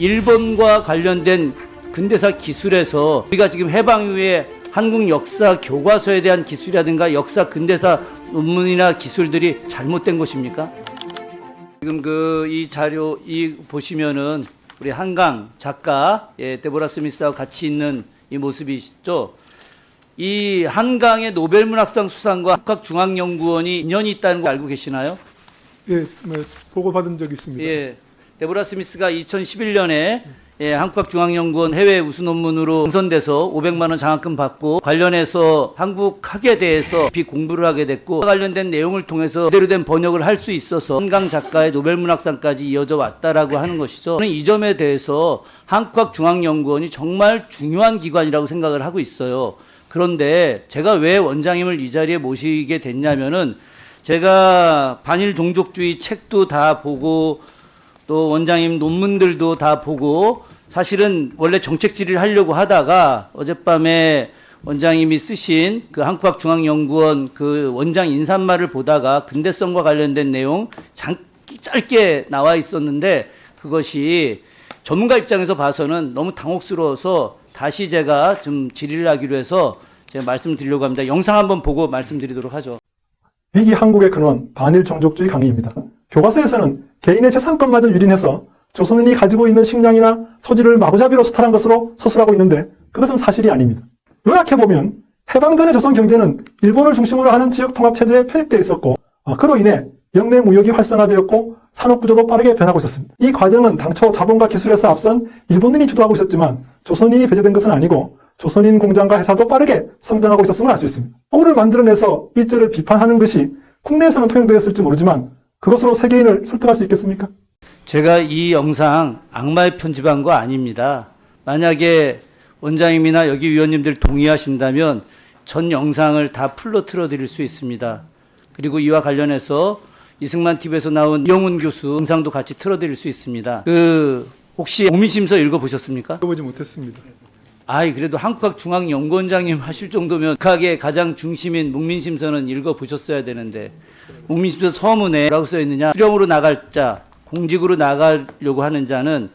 일본과 관련된 근대사 기술에서 우리가 지금 해방 이후에 한국 역사 교과서에 대한 기술이라든가 역사 근대사 논문이나 기술들이 잘못된 것입니까? 지금 그 이 자료 이 보시면은 우리 한강 작가 예, 데보라 스미스하고 같이 있는 이 모습이시죠. 이 한강의 노벨문학상 수상과 한국중앙연구원이 인연이 있다는 거 알고 계시나요? 예, 뭐 보고 받은 적이 있습니다. 예. 데보라 스미스가 2011년에 예, 한국중앙연구원 해외 우수 논문으로 당선돼서 500만 원 장학금 받고 관련해서 한국 학에 대해서 비 공부를 하게 됐고 관련된 내용을 통해서 제대로 된 번역을 할 수 있어서 한강 작가의 노벨문학상까지 이어져 왔다라고 하는 것이죠. 저는 이 점에 대해서 한국중앙연구원이 정말 중요한 기관이라고 생각을 하고 있어요. 그런데 제가 왜 원장님을 이 자리에 모시게 됐냐면은 제가 반일 종족주의 책도 다 보고 또 원장님 논문들도 다 보고 사실은 원래 정책 질의를 하려고 하다가 어젯밤에 원장님이 쓰신 그 한국학중앙연구원 그 원장 인사말을 보다가 근대성과 관련된 내용 잠, 짧게 나와 있었는데 그것이 전문가 입장에서 봐서는 너무 당혹스러워서 다시 제가 좀 질의를 하기로 해서 제가 말씀드리려고 합니다. 영상 한번 보고 말씀드리도록 하죠. 위기 한국의 근원 반일 종족주의 강의입니다. 교과서에서는 개인의 재산권마저 유린해서 조선인이 가지고 있는 식량이나 토지를 마구잡이로 수탈한 것으로 서술하고 있는데 그것은 사실이 아닙니다. 요약해보면 해방전의 조선 경제는 일본을 중심으로 하는 지역 통합 체제에 편입되어 있었고 아, 그로 인해 영내 무역이 활성화되었고 산업 구조도 빠르게 변하고 있었습니다. 이 과정은 당초 자본과 기술에서 앞선 일본인이 주도하고 있었지만 조선인이 배제된 것은 아니고 조선인 공장과 회사도 빠르게 성장하고 있었음을 알 수 있습니다. 호를 만들어내서 일제를 비판하는 것이 국내에서는 통용되었을지 모르지만 그것으로 세계인을 설득할 수 있겠습니까? 제가 이 영상 악마의 편집한 거 아닙니다. 만약에 원장님이나 여기 위원님들 동의하신다면 전 영상을 다 풀로 틀어드릴 수 있습니다. 그리고 이와 관련해서 이승만 TV에서 나온 이영훈 교수 영상도 같이 틀어드릴 수 있습니다. 그 혹시 오미심서 읽어보셨습니까? 보지 못했습니다. 아이 그래도 한국학 중앙연구원장님 하실 정도면 극학의 가장 중심인 목민심서는 읽어보셨어야 되는데 목민심서 서문에 뭐라고 써있느냐? 수령으로 나갈 자 공직으로 나가려고 하는 자는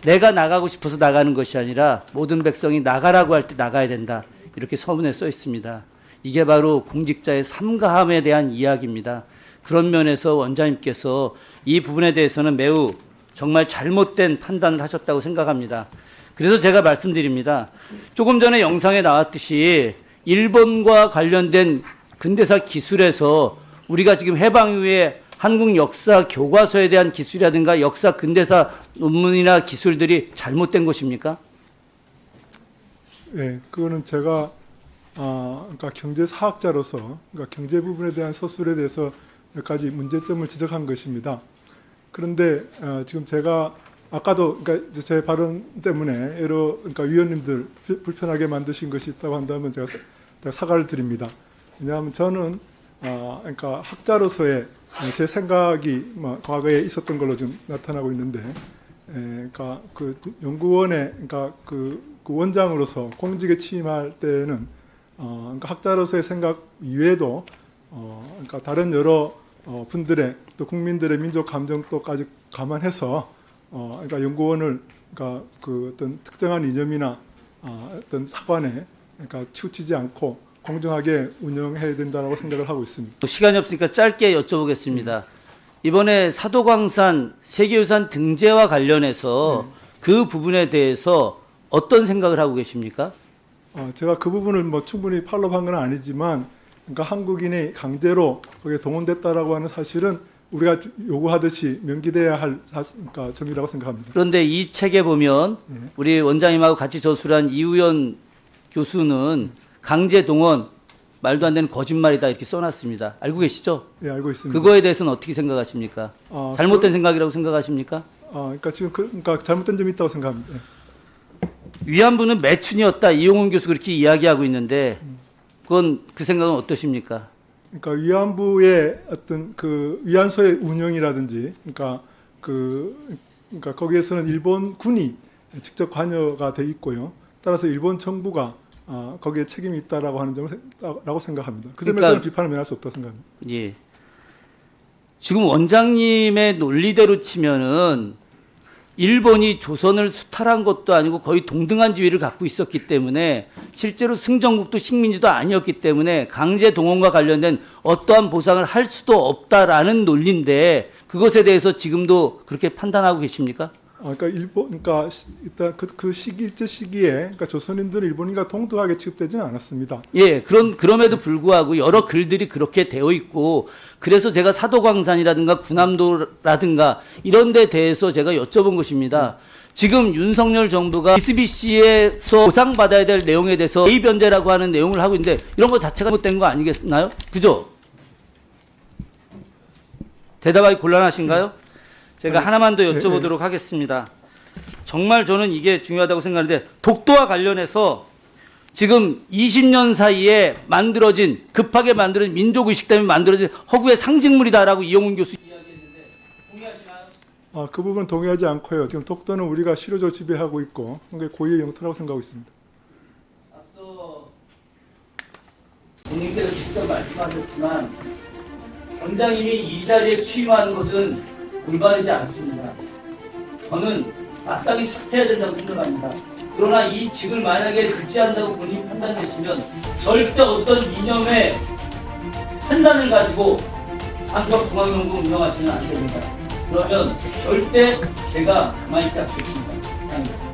내가 나가고 싶어서 나가는 것이 아니라 모든 백성이 나가라고 할 때 나가야 된다. 이렇게 서문에 써 있습니다. 이게 바로 공직자의 삼가함에 대한 이야기입니다. 그런 면에서 원장님께서 이 부분에 대해서는 매우 정말 잘못된 판단을 하셨다고 생각합니다 그래서 제가 말씀드립니다. 조금 전에 영상에 나왔듯이 일본과 관련된 근대사 기술에서 우리가 지금 해방 이후에 한국 역사 교과서에 대한 기술이라든가 역사 근대사 논문이나 기술들이 잘못된 것입니까? 예, 그거는 제가 아, 그러니까 경제 사학자로서 그러니까 경제 부분에 대한 서술에 대해서 몇 가지 문제점을 지적한 것입니다. 그런데 어, 지금 제가 아까도 그러니까 제 발언 때문에 여러 그러니까 위원님들 불- 불편하게 만드신 것이 있다고 한다면 제가, 사- 제가 사과를 드립니다. 왜냐하면 저는 아, 그러니까 학자로서의 제 생각이 뭐 과거에 있었던 걸로 좀 나타나고 있는데, 에, 그러니까 그 연구원의 그러니까 그, 그 원장으로서 공직에 취임할 때는 어, 그러니까 학자로서의 생각 이외에도 어, 그러니까 다른 여러 어, 분들의 또 국민들의 민족 감정도까지 감안해서 어, 그러니까 연구원을 그러니까 그 어떤 특정한 이념이나 아, 어떤 사관에 그러니까 치우치지 않고 공정하게 운영해야 된다고 생각을 하고 있습니다. 시간이 없으니까 짧게 여쭤보겠습니다. 이번에 사도광산 세계유산 등재와 관련해서 그 부분에 대해서 어떤 생각을 하고 계십니까? 어, 제가 그 부분을 뭐 충분히 팔로우한 건 아니지만, 그러니까 한국인이 강제로 거기에 동원됐다라고 하는 사실은 우리가 요구하듯이 명기돼야 할 사실, 그러니까 점이라고 생각합니다. 그런데 이 책에 보면 예. 우리 원장님하고 같이 저술한 이우연 교수는 강제 동원 말도 안 되는 거짓말이다 이렇게 써놨습니다. 알고 계시죠? 예, 알고 있습니다. 그거에 대해서는 어떻게 생각하십니까? 아, 잘못된 생각이라고 생각하십니까? 그, 아, 그러니까 지금 그, 그러니까 잘못된 점이 있다고 생각합니다. 예. 위안부는 매춘이었다 이용훈 교수 그렇게 이야기하고 있는데 그건 그 생각은 어떠십니까? 그러니까 위안부의 어떤 그 위안소의 운영이라든지, 그러니까 그 그러니까 거기에서는 일본 군이 직접 관여가 돼 있고요. 따라서 일본 정부가 아, 거기에 책임이 있다라고 하는 점을 생- 라고 생각합니다. 그 점에서는 그러니까- 비판을 면할 수 없다고 생각합니다. 예. 지금 원장님의 논리대로 치면은 일본이 조선을 수탈한 것도 아니고 거의 동등한 지위를 갖고 있었기 때문에 실제로 승전국도 식민지도 아니었기 때문에 강제 동원과 관련된 어떠한 보상을 할 수도 없다라는 논리인데 그것에 대해서 지금도 그렇게 판단하고 계십니까? 어, 그러니까 일본, 그러니까 시- 일단 그, 그 시기 일제 시기에, 그러니까 조선인들은 일본인과 동등하게 취급되지는 않았습니다. 예, 그런 그럼에도 불구하고 여러 글들이 그렇게 되어 있고 그래서 제가 사도광산이라든가 군함도라든가 이런 데 대해서 제가 여쭤본 것입니다. 지금 윤석열 정부가 SBC에서 보상받아야 될 내용에 대해서 A 변제라고 하는 내용을 하고 있는데 이런 거 자체가 잘못된 거 아니겠나요? 그죠? 대답하기 곤란하신가요? 제가 하나만 더 여쭤보도록 하겠습니다. 정말 저는 이게 중요하다고 생각하는데 독도와 관련해서 지금 20년 사이에 만들어진 급하게 만들어진 민족 의식 때문에 만들어진 허구의 상징물이다라고 이용훈 교수 이야기했는데 동의하시나요? 아, 그 부분 동의하지 않고요. 지금 독도는 우리가 실효적으로 지배하고 있고, 그게 고유의 영토라고 생각하고 있습니다. 앞서 본인께서 직접 말씀하셨지만 원장님이 이 자리에 취임하는 것은 올바르지 않습니다. 저는 마땅히 사퇴해야 된다고 생각합니다. 그러나 이 직을 만약에 유지한다고 본인이 판단되시면 절대 어떤 이념의 판단을 가지고 한국중앙연구 운영하시면 안 됩니다. 그러면 절대 제가 가만히 있지 않겠습니다. 감사합니다.